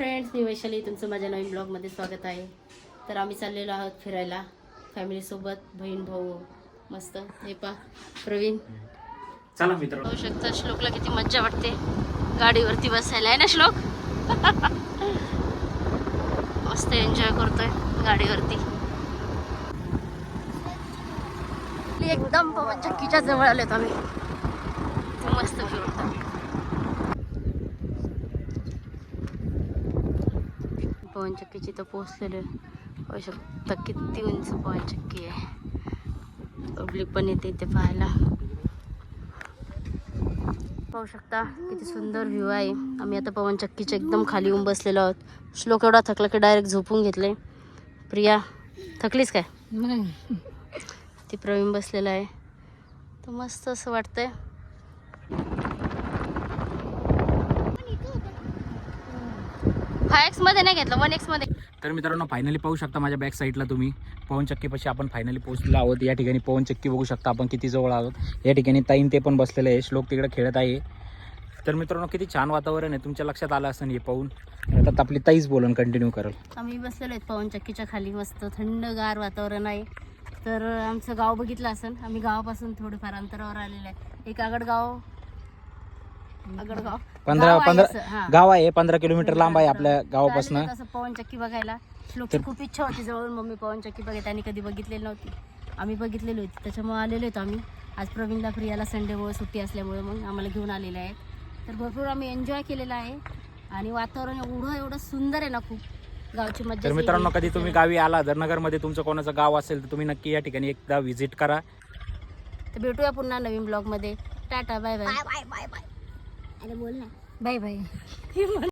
Friends मी वैशाली तुमचं माझ्या नवीन ब्लॉगमध्ये स्वागत आहे. तर आम्ही चाललेलो आहोत फिरायला. फॅमिलीसोबत बहीण भाऊ मस्त. हे पा प्रवीण. चला मित्र पाहू शकता श्लोकला किती मज्जा वाटते. गाडीवरती बसायला आहे ना श्लोक? मस्त एन्जॉय करतोय गाडीवरती. एकदम पवन चक्कीच्या जवळ आलेत आम्ही. मस्त फिरतो पवन चक्कीची तर पोहोचलेलो पाहू शकता किती उंच पवन चक्की आहे. पब्लिक पण येते इथे पाहायला. पाहू शकता किती सुंदर व्ह्यू आहे. आम्ही आता पवन चक्कीच्या एकदम खाली येऊन बसलेलो आहोत. श्लोक एवढा थकला की डायरेक्ट झोपून घेतले प्रिया थकलीस काय? ती प्रवीण बसलेला आहे. तर मस्त असं वाटतंय. फाय एक्समध्ये नाही घेतलं वन एक्समध्ये. तर मित्रांनो फायनली पाहू शकता माझ्या बॅक साईडला तुम्ही. पवन चक्कीपाशी आपण फायनली पोहोचलो आहोत. या ठिकाणी पवन चक्की बघू शकता आपण किती जवळ आहोत. या ठिकाणी ताईन ते पण बसलेले आहे श्लोक तिकडे खेळत आहे. तर मित्रांनो किती छान वातावरण आहे. तुमच्या लक्षात आलं असं हे पाहून. आता आपली ताईच बोलून कंटिन्यू करेल. आम्ही बसलेलो आहेत पवन चक्कीच्या खाली. मस्त थंडगार वातावरण आहे. तर आमचं गाव बघितलं असेल. आम्ही गावापासून थोडंफार अंतरावर आलेलं आहे. एक आगडगाव आगडगाव. पंधरा गाव आहे पंधरा हां. गाव आहे पंधरा किलोमीटर लांब आहे आपल्या गावापासून. होतो असं पवन चक्की बघायला. श्लोकची खूप इच्छा होती जवळून मम्मी पवन चक्की बघायला. त्यांनी कधी बघितलेली नव्हती. आम्ही बघितलेली होती. त्याच्यामुळे आलेलो होतो आम्ही. आज प्रवीणला प्रियाला संडेमुळे सुट्टी असल्यामुळे मग आम्हाला घेऊन आलेलं आहे तर भरपूर आम्ही एन्जॉय केलेला आहे. आणि वातावरण एवढं एवढं सुंदर आहे ना खूप. गावची मज्जा तर मित्रांनो कधी तुम्ही गावी आला जर नगरमध्ये तुमचं कोणाचं गाव असेल तर तुम्ही नक्की या ठिकाणी एकदा व्हिजिट करा. तर भेटूया पुन्हा नवीन ब्लॉगमध्ये. Tata bye bye bye bye bye अरे बोल ना. Bye bye.